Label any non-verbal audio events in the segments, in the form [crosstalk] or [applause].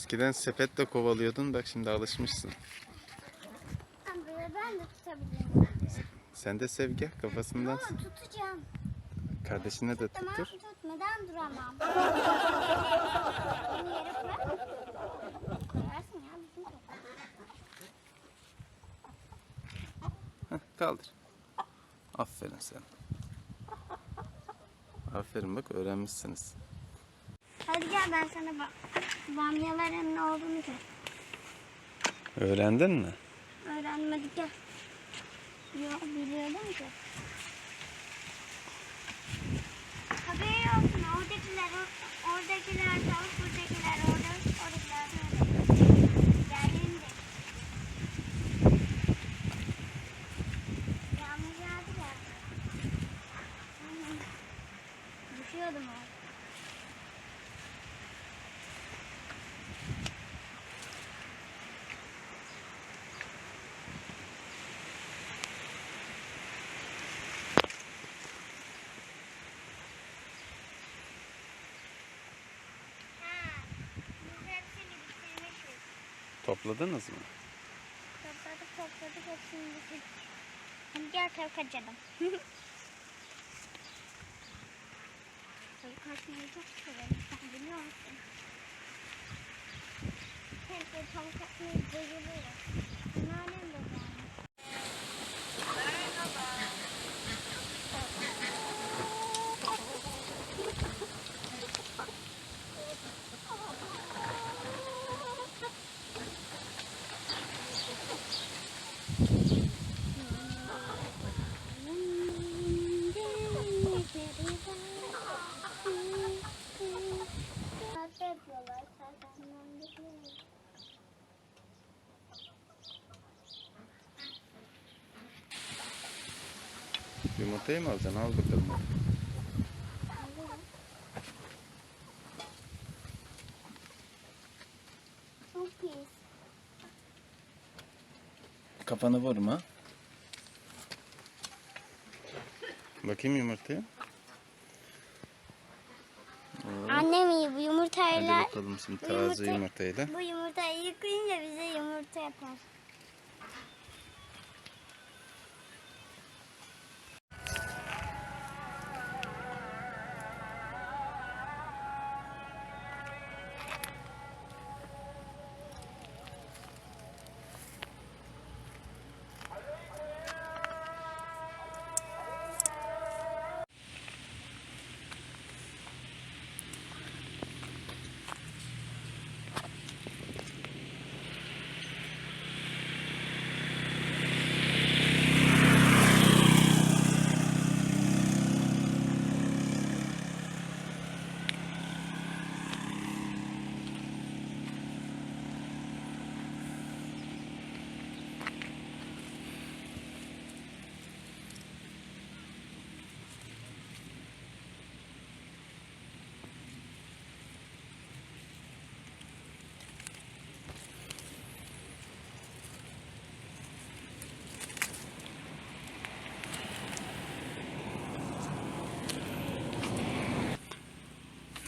Eskiden sepetle kovalıyordun bak şimdi alışmışsın. Ben de tutabilirim. Sen de sev gel kafasından. Ama tutacağım. Kardeşine de Tamam tuttur. tutmadan duramam. [laughs] Bunu yere bırak. Koyarsın ya bizim topu. Heh, kaldır. Aferin sen. Aferin bak öğrenmişsiniz. Hadi gel ben sana bak. Bamyaların ne olduğunu gör. Öğrendin mi? Öğrenmedik gel. Yok biliyordum ki. Haberi olsun oradakiler or- oradakiler tavuk buradakiler orada oradakiler orada. Geldiğinde. Yağmur yağdı ya. Hı hı. Düşüyordum orada. Ha, biz hepsini bitirmişiz. Topladınız mı? Topladık topladık hepsini bitirdik. Hadi gel tavuk açalım. [laughs] tavuk açmayı çok severim. Sen biliyor musun? Hep de tavuk açmayı bayılıyorum. Anneannem de yani. Yumurtayı mı alacaksın? Al bakalım. Çok pis. Kafanı vurma. Bakayım yumurtaya. Annem iyi bu Hadi yumurtayla bakalım şimdi taze yumurta- yumurtayla. bu yumurtayı yıkayınca bize yumurta yapar.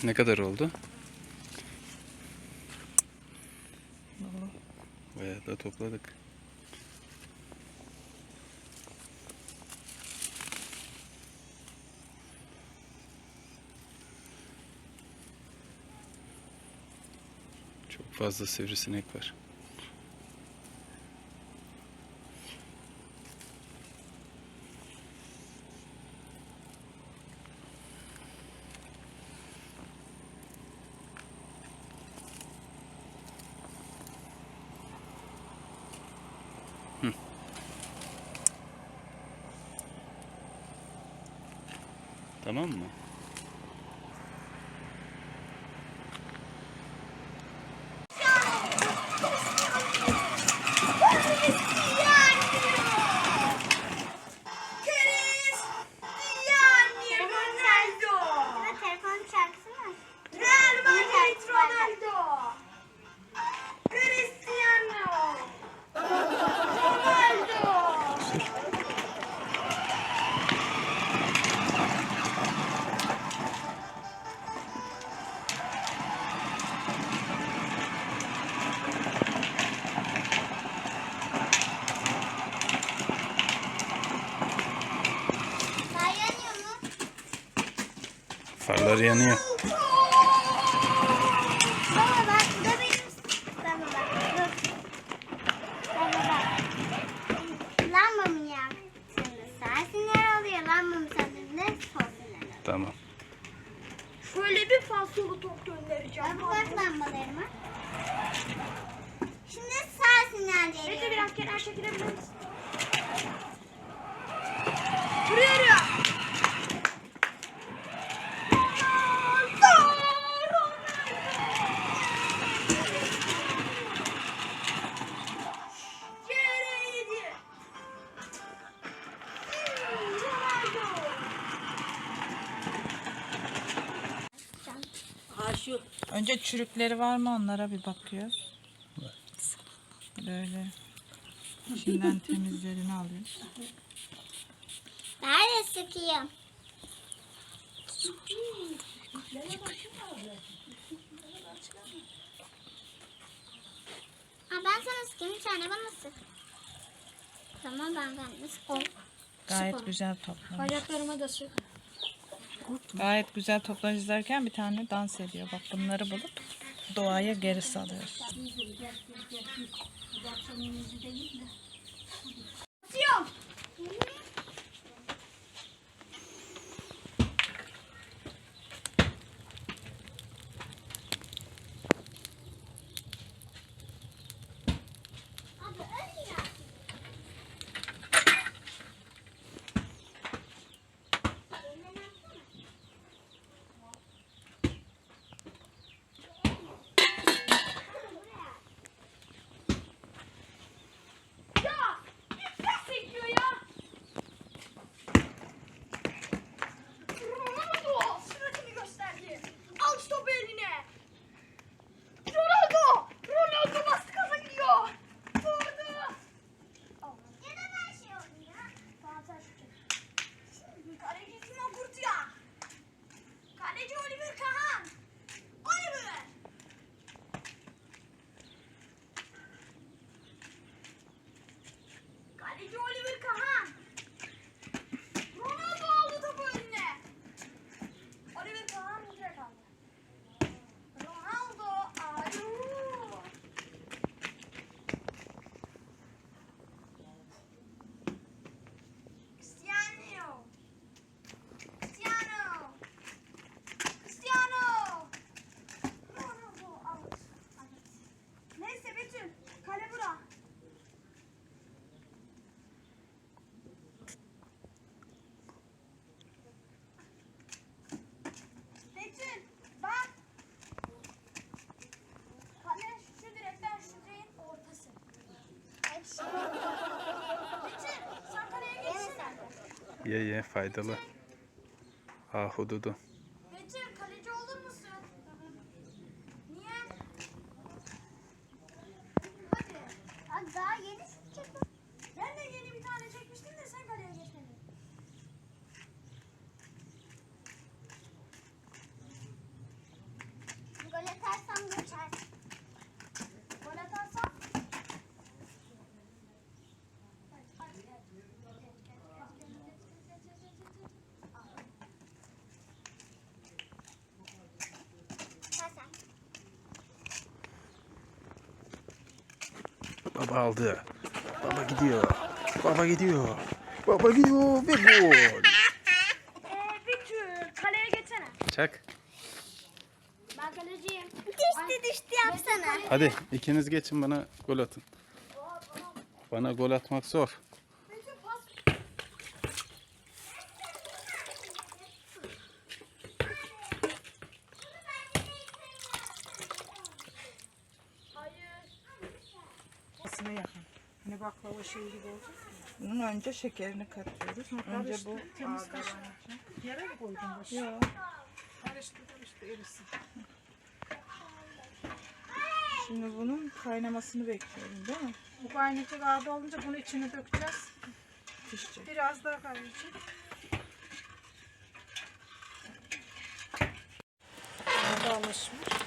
Ne kadar oldu? Bayağı da topladık. Çok fazla sivrisinek var. Tamam mı? Farlar yanıyor. Baba bak bu da benim. Baba bak dur. Baba bak. Lambamı yaktığında sağ sol. Tamam. Şöyle bir fasolu top göndereceğim. Baba çürükleri var mı onlara bir bakıyoruz. Böyle içinden [laughs] temizlerini alıyoruz. Nerede sıkayım? Ha ben sana sıkayım sen de bana sık. Tamam ben ben sıkayım. Gayet güzel toplar. Bacaklarıma da sür. Gayet güzel toplar izlerken bir tane dans ediyor. Bak bunları bulup doğaya geri salıyoruz. Ye ye faydalı. Ahududu. Baba aldı. Baba gidiyor. Baba gidiyor. Baba gidiyor ve gol. [laughs] Ee, Betül kaleye geçsene. Çak. Ben kaleciyim. Düştü düştü yapsana. Hadi ikiniz geçin bana gol atın. Bana gol atmak zor. Baklava şey gibi olacak Bunun önce şekerini katıyoruz. Önce bu temiz Yere mi koydun başı? Yok. Karıştı karıştı erisin. Şimdi bunun kaynamasını bekliyorum değil mi? Bu kaynayacak ağda olunca bunu içine dökeceğiz. Pişecek. Biraz daha kaynayacak. Ağda alışmış.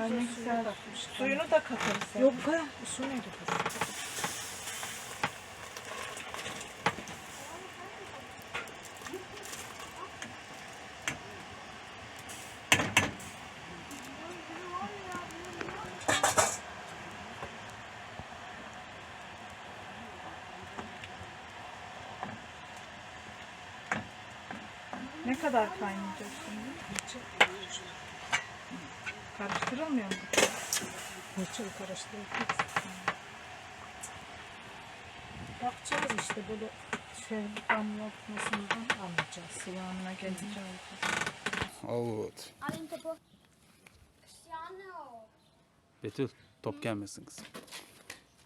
Ay ne güzel. Suyunu da katarız. Yok bu. Su neydi kız? Ne kadar kaynayacak şimdi? Karıştırılmıyor mu? Fırçayı karıştırdık. Bakacağız işte böyle şey damlatmasından anlayacağız. Kıvamına gelince Out. Alayım topu. Cristiano. Betül top gelmesin kızım.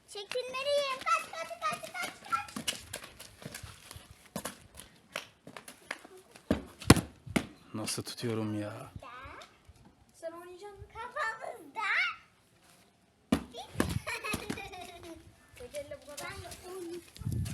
Çekilmeliyim. Kaç kaç kaç kaç kaç. Nasıl tutuyorum ya? Sen oynayacaksın mı? Kafamızda. Ecelle bu kadar. Ben de onu- Nasıl bir kaleciymişim ben de. Buna düştü düştü yap. Bana da ver. Terlikle bir de böyle bir gönderdim. Havaya gittim. Bir daha ayakkabım olsa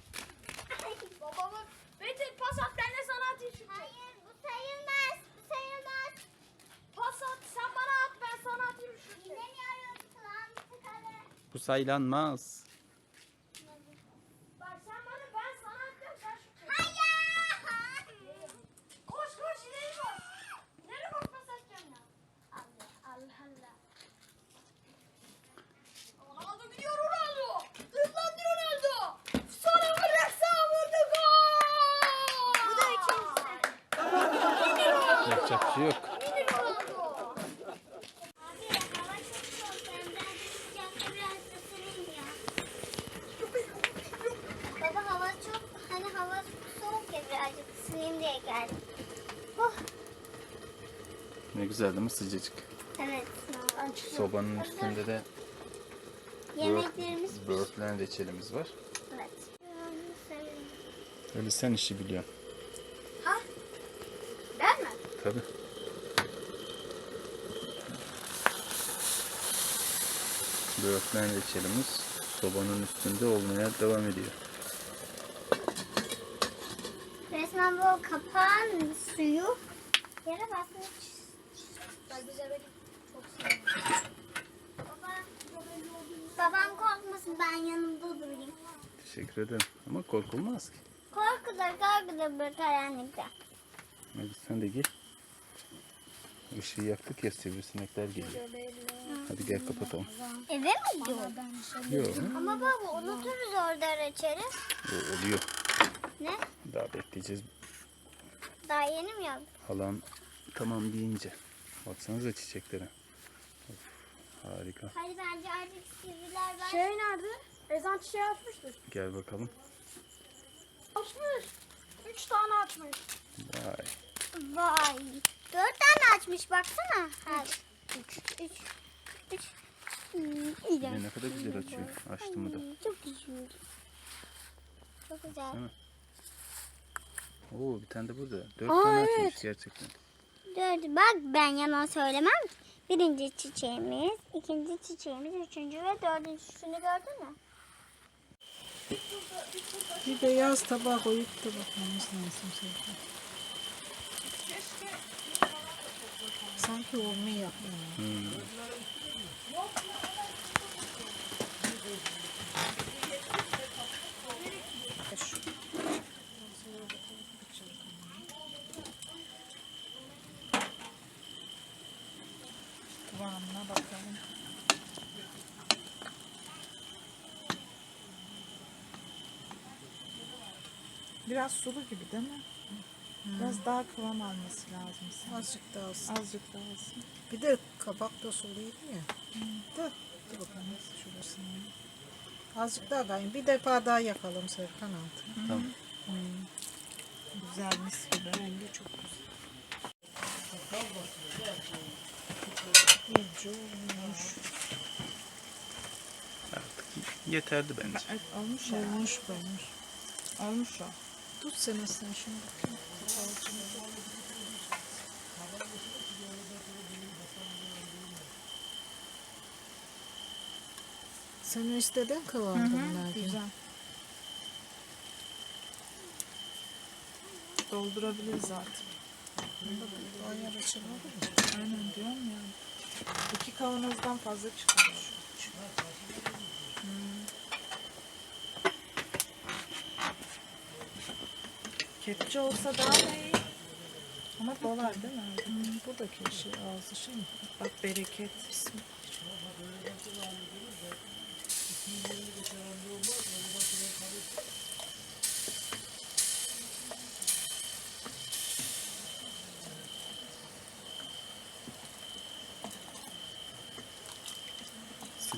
Bu saylanmaz. Güzel değil mi sıcacık? Evet. Sobanın üstünde de Yemeklerimiz böğürtlen reçelimiz var. Evet. Öyle sen işi biliyorsun. Ha? Ben mi? Tabii. Böğürtlen reçelimiz sobanın üstünde olmaya devam ediyor. Resmen bu kapağın suyu yere basmış. Ben bize böyle çok seviyorum. Baba, babam korkmasın ben yanımda durayım. Teşekkür ederim. Ama korkulmaz ki. Korkuda korkuda bu karanlıkta. Hadi sen de gel. Işığı yaktık ya sivrisinekler geliyor. Hadi gel kapatalım. Eve mi gidiyorsun? Yok. Ama baba unuturuz orada reçeli. O oluyor. Ne? Daha bekleyeceğiz. Daha yeni mi yaptın? Halam tamam deyince. Baksanıza çiçeklere. Of, harika. Hadi bence artık sivriler var. Şey nerede? Ezan çiçeği açmıştır. Gel bakalım. Açmış. Üç tane açmış. Vay. Vay. Dört tane açmış baksana. Üç. Üç. Üç. İyi de. Yine ne kadar güzel açıyor. Açtı mı da. Çok güzel. Çok güzel. Değil mi? Oo bir tane de burada. Dört tane açmış gerçekten. Dört. Bak ben yalan söylemem. Birinci çiçeğimiz, ikinci çiçeğimiz, üçüncü ve dördüncüsünü gördün mü? Bir beyaz tabağa koyup da bakmamız lazım zaten. Sanki olmuyor. Hmm. Kıvamına bakalım. Biraz sulu gibi değil mi? Biraz daha kıvam alması lazım sanki. Azıcık daha olsun. Azıcık daha olsun. Bir de kabak da suluydu ya. Da. Dur bakalım şurasını. Azıcık daha kayın. Bir defa daha yakalım Serkan altı. Tamam. Güzel mis gibi. Rengi çok güzel. Olmuş. Artık yeterli bence. Evet, olmuş ya. Olmuş olmuş. Olmuş o. Tut sen sen şimdi bakayım. Senin istediğin kıvamda bunlar. Güzel. Doldurabiliriz artık. Ayar açılmadı mı? Aynen diyorum ya. İki kavanozdan fazla çıkmış. Hmm. Kepçe olsa daha da iyi. Ama dolar değil mi? Hmm, buradaki şey ağzı şey mi? Bak bereket.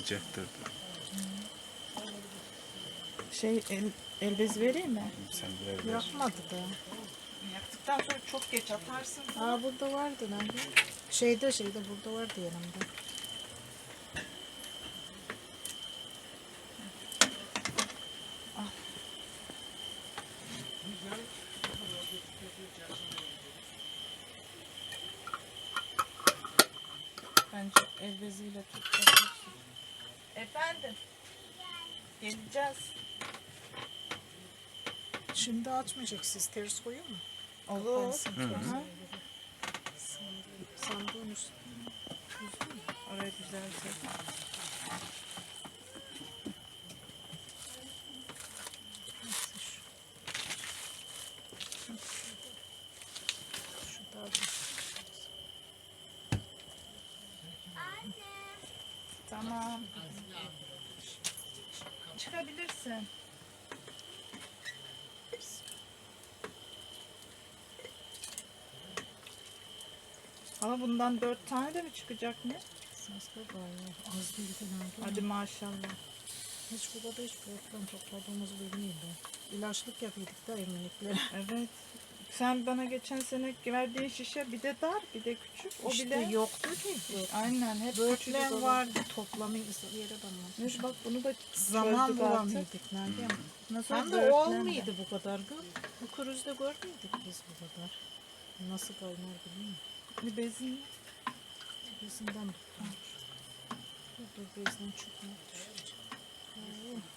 Sıcaktır. Şey el, el bezi vereyim mi? Sen ver ver. Yapmadı da. Yaktıktan sonra çok geç atarsın. Aa burada vardı nerede? Şeyde şeyde burada vardı yanımda. Şimdi açmayacaksınız. Ters koyuyor mu? Olur. Kapansın. Hı hı. Sandığın üstüne. Oraya da. Tamam. Çıkabilirsin. Ama bundan dört tane de mi çıkacak ne? Az değil fena değil. Hadi maşallah. Hiç bu kadar hiç böğürtlen topladığımız bilmiyordu. İlaçlık yapıyorduk da eminlikle. [laughs] Evet. Sen bana geçen sene verdiğin şişe bir de dar bir de küçük. O işte bile yoktu ki. Aynen hep olan. vardı toplamı yere damlamış. Neyse bak bunu da Zaman bulamıyorduk nerede ama. Nasıl Hem de böğürtlen olmuyordu bu kadar gül. Bu kruzda görmüyorduk biz bu kadar. Nasıl kaynar bilmiyorum. Bir bezin Tepesinden tutmuş. Bu çıkmak düşecek. Oo.